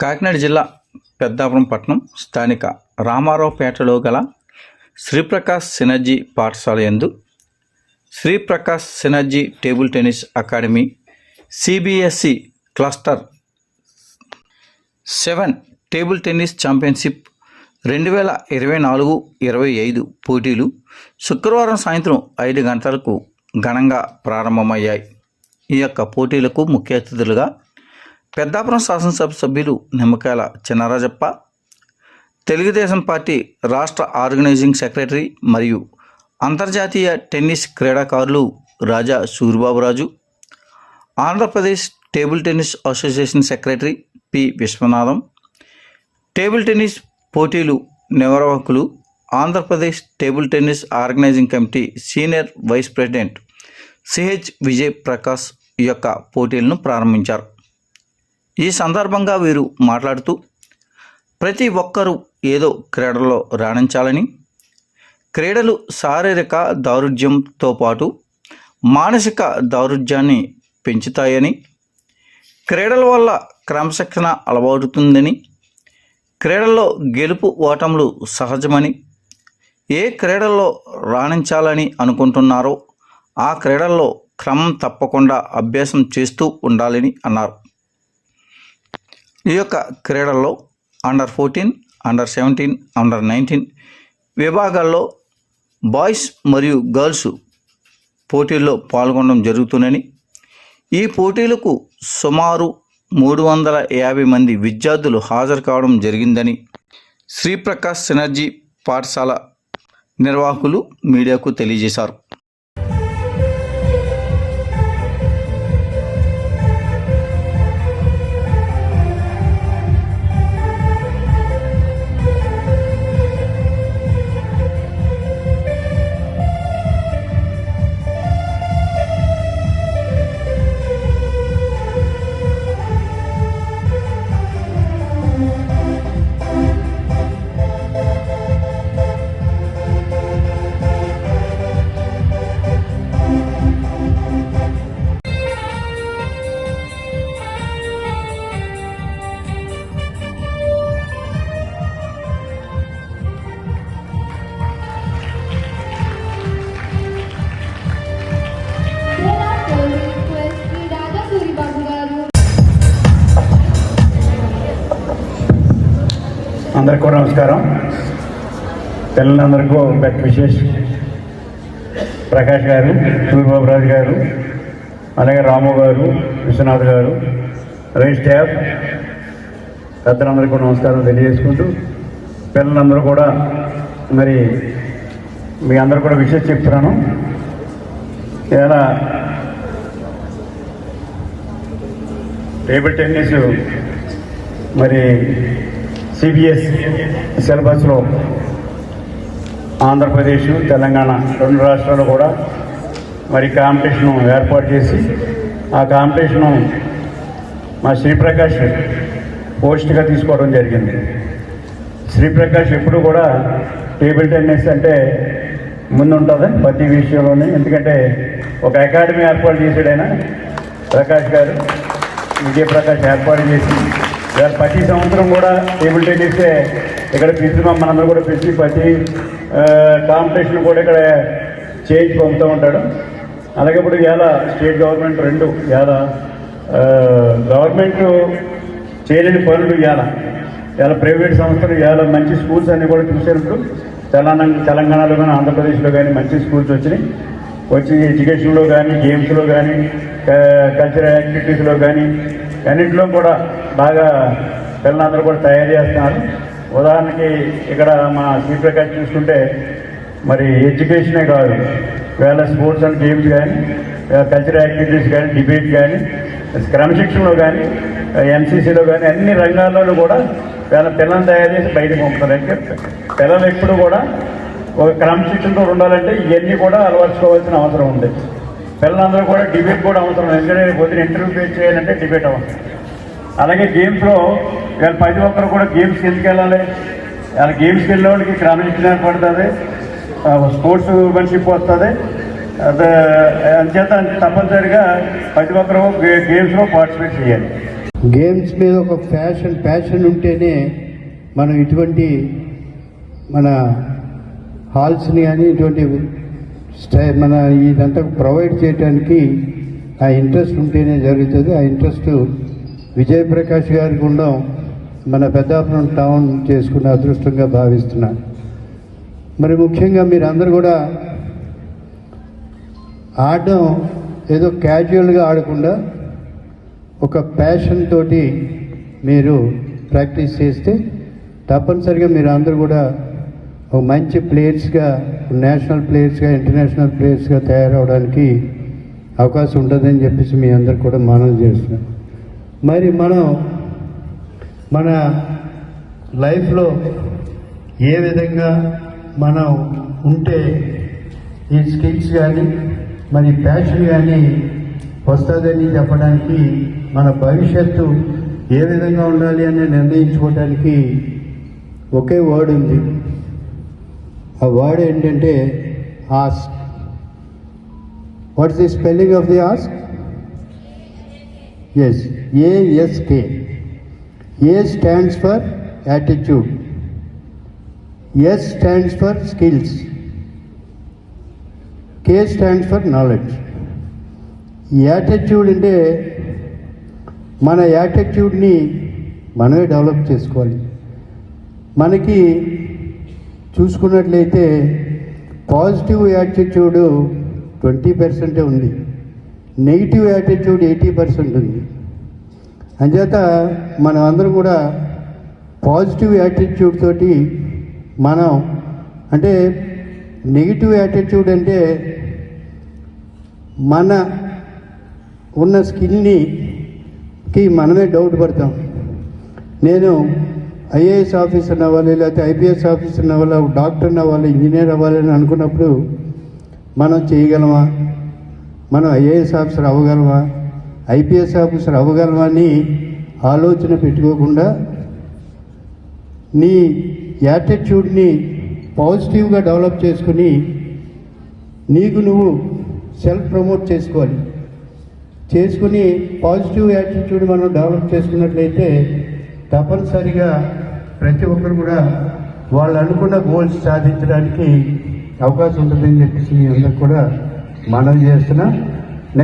కాకినాడ జిల్లా పెద్దాపురం పట్టణం స్థానిక రామారావుపేటలో గల శ్రీప్రకాష్ సినర్జీ పాఠశాల యందు Sri Prakash synergy table tennis academy CBSE cluster seven table tennis championship రెండు వేల ఇరవై నాలుగు ఇరవై ఐదు పోటీలు శుక్రవారం సాయంత్రం ఐదు గంటలకు ఘనంగా ప్రారంభమయ్యాయి. ఈ యొక్క పోటీలకు ముఖ్య అతిథులుగా పెద్దాపురం శాసనసభ సభ్యులు నిమ్మకాయల చిన్నరాజప్ప తెలుగుదేశం పార్టీ రాష్ట్ర ఆర్గనైజింగ్ సెక్రటరీ మరియు అంతర్జాతీయ టెన్నిస్ క్రీడాకారులు Raja Suribaburaju Andhra Pradesh table tennis association secretary P Vishwanatham table tennis పోటీలు నిర్వాహకులు Andhra Pradesh table tennis organising committee senior vice president CH Vijay Prakash యొక్క పోటీలను ప్రారంభించారు. ఈ సందర్భంగా వీరు మాట్లాడుతూ ప్రతి ఒక్కరూ ఏదో క్రీడల్లో రాణించాలని క్రీడలు శారీరక దారుఢ్యంతో పాటు మానసిక దారుఢ్యాన్ని పెంచుతాయని క్రీడల వల్ల క్రమశిక్షణ అలవాటుతుందని క్రీడల్లో గెలుపు ఓటములు సహజమని ఏ క్రీడల్లో రాణించాలని అనుకుంటున్నారో ఆ క్రీడల్లో క్రమం తప్పకుండా అభ్యాసం చేస్తూ ఉండాలని అన్నారు. ఈ యొక్క క్రీడల్లో under fourteen under seventeen under nineteen విభాగాల్లో బాయ్స్ మరియు గర్ల్స్ పోటీల్లో పాల్గొనడం జరుగుతుందని. ఈ పోటీలకు సుమారు మూడు వందల యాభై మంది విద్యార్థులు హాజరు కావడం జరిగిందని శ్రీప్రకాష్ సినర్జీ పాఠశాల నిర్వాహకులు మీడియాకు తెలియజేశారు. అందరికీ కూడా నమస్కారం. పిల్లలందరికీ పెద్ద విశేష్ ప్రకాష్ గారు సూర్యబాబురాజు గారు అలాగే రాము గారు విశ్వనాథ్ గారు రైస్ స్టాఫ్ పెద్దలందరికీ కూడా నమస్కారం తెలియజేసుకుంటూ పిల్లలందరూ కూడా మరి మీ అందరూ కూడా విషయం చెప్తున్నాను. ఇలా టేబుల్ టెన్నిస్ మరి సిబిఎస్ సిలబస్లో ఆంధ్రప్రదేశ్ తెలంగాణ రెండు రాష్ట్రాలు కూడా మరి కాంపిటీషన్ ఏర్పాటు చేసి ఆ కాంపిటీషను మా శ్రీప్రకాష్ పోస్ట్గా తీసుకోవడం జరిగింది. శ్రీప్రకాష్ ఎప్పుడు కూడా టేబుల్ టెన్నిస్ అంటే ముందుంటుంది ప్రతి విషయంలోనే. ఎందుకంటే ఒక అకాడమీ ఏర్పాటు చేశాడు ప్రకాష్ గారు విజయప్రకాష్ ఏర్పాటు చేసి ఇవాళ ప్రతి సంవత్సరం కూడా టేబుల్ టెన్నిసే ఇక్కడ పిలిచి మనందరూ కూడా పిలిచి ప్రతి కాంపిటీషన్ కూడా ఇక్కడ చేయించి పంపుతూ ఉంటాడు. అలాగే ఇప్పుడు ఇవాళ స్టేట్ గవర్నమెంట్ రెండు ఇవాళ గవర్నమెంట్ చేయలేని పనులు ఇవాళ ఇవాళ ప్రైవేట్ సంస్థలు ఇవాళ మంచి స్కూల్స్ అన్నీ కూడా చూసేటప్పుడు తెలంగాణ తెలంగాణలో కానీ ఆంధ్రప్రదేశ్లో కానీ మంచి స్కూల్స్ వచ్చినాయి. వచ్చి ఎడ్యుకేషన్లో కానీ గేమ్స్లో కానీ కల్చరల్ యాక్టివిటీస్లో కానీ అన్నింటిలో కూడా బాగా పిల్లలందరూ కూడా తయారు చేస్తున్నారు. ఉదాహరణకి ఇక్కడ మన శ్రీప్రకాష్ చూసుకుంటే మరి ఎడ్యుకేషనే కాదు వేళ స్పోర్ట్స్ అండ్ గేమ్స్ కానీ కల్చరల్ యాక్టివిటీస్ కానీ డిబేట్ కానీ క్రమశిక్షణలో కానీ ఎన్సీసీలో కానీ అన్ని రంగాల్లోనూ కూడా వేళ పిల్లల్ని తయారు చేసి బయటకు పంపుతారు అంటే పిల్లలు ఎప్పుడు కూడా ఒక క్రమశిక్షణతో ఉండాలంటే ఇవన్నీ కూడా అలవర్చుకోవాల్సిన అవసరం ఉంది. పిల్లలందరూ కూడా డిబేట్ కూడా అవసరం ఎందుకంటే పొద్దున ఇంటర్వ్యూ చేయాలంటే డిబేట్ అవసరం. అలాగే గేమ్స్లో వీళ్ళ ప్రతి ఒక్కరు కూడా గేమ్స్కి ఎందుకు వెళ్ళాలి? వాళ్ళ గేమ్స్కి వెళ్ళే వాళ్ళకి క్రమశిక్షణ ఏర్పడుతుంది. స్పోర్ట్స్ మెన్షిప్ వస్తుంది. అదే అంచేత తప్పనిసరిగా ప్రతి ఒక్కరు గేమ్స్లో పార్టిసిపేట్ చేయాలి. గేమ్స్ మీద ఒక ఫ్యాషన్ ప్యాషన్ ఉంటేనే మనం ఇటువంటి మన హాల్స్ని కానీ ఇటువంటి స్టై మన ఇదంతా ప్రొవైడ్ చేయడానికి ఆ ఇంట్రెస్ట్ ఉంటేనే జరుగుతుంది. ఆ ఇంట్రెస్ట్ విజయప్రకాష్ గారికి ఉండడం మన పెద్దాపురం టౌన్ చేసుకున్న అదృష్టంగా భావిస్తున్నాను మరి ముఖ్యంగా మీరందరూ కూడా ఆడడం ఏదో క్యాజువల్గా ఆడకుండా ఒక ప్యాషన్ తోటి మీరు ప్రాక్టీస్ చేస్తే తప్పనిసరిగా మీరు అందరూ కూడా ఒక మంచి ప్లేయర్స్గా నేషనల్ ప్లేయర్స్గా ఇంటర్నేషనల్ ప్లేయర్స్గా తయారవడానికి అవకాశం ఉంటుందని చెప్పేసి మీ అందరు కూడా మనం చేస్తున్నాం మరి మనం మన లైఫ్లో ఏ విధంగా మనం ఉంటే ఈ స్కిల్స్ కానీ మరి ప్యాషన్ కానీ వస్తుందని చెప్పడానికి మన భవిష్యత్తు ఏ విధంగా ఉండాలి అని నిర్ణయించుకోవడానికి ఒకే వర్డ్ ఉంది. ఆ వర్డ్ ఏంటంటే ask what's the spelling of the ask S A S K A stands for attitude S stands for skills K stands for knowledge attitude అంటే మన యాటిట్యూడ్ని మనమే డెవలప్ చేసుకోవాలి. మనకి చూసుకున్నట్లయితే పాజిటివ్ యాటిట్యూడ్ ట్వంటీ పర్సెంటే ఉంది. నెగిటివ్ యాటిట్యూడ్ ఎయిటీ పర్సెంట్ ఉంది. అంచేత మనం అందరం కూడా పాజిటివ్ యాటిట్యూడ్ తోటి మనం అంటే నెగిటివ్ యాటిట్యూడ్ అంటే మన ఉన్న స్కిల్ని కి మనమే డౌట్ పడతాం. నేను ఐఏఎస్ ఆఫీసర్ అవ్వాలి లేకపోతే ఐపీఎస్ ఆఫీసర్ అవ్వాలి డాక్టర్ అవ్వాలి ఇంజనీర్ అవ్వాలి అని అనుకున్నప్పుడు మనం చేయగలమా? మనం ఐఏఎస్ ఆఫీసర్ అవ్వగలమా? ఐపీఎస్ ఆఫీసర్ అవ్వగలమా అని ఆలోచన పెట్టుకోకుండా నీ యాటిట్యూడ్ని పాజిటివ్గా డెవలప్ చేసుకుని నీకు నువ్వు సెల్ఫ్ ప్రమోట్ చేసుకోవాలి. చేసుకుని పాజిటివ్ యాటిట్యూడ్ మనం డెవలప్ చేసుకున్నట్లయితే తప్పనిసరిగా ప్రతి ఒక్కరు కూడా వాళ్ళు అనుకున్న గోల్స్ సాధించడానికి అవకాశం ఉంటుందని చెప్పేసి మీ అందరికి కూడా మనం చేస్తున్నా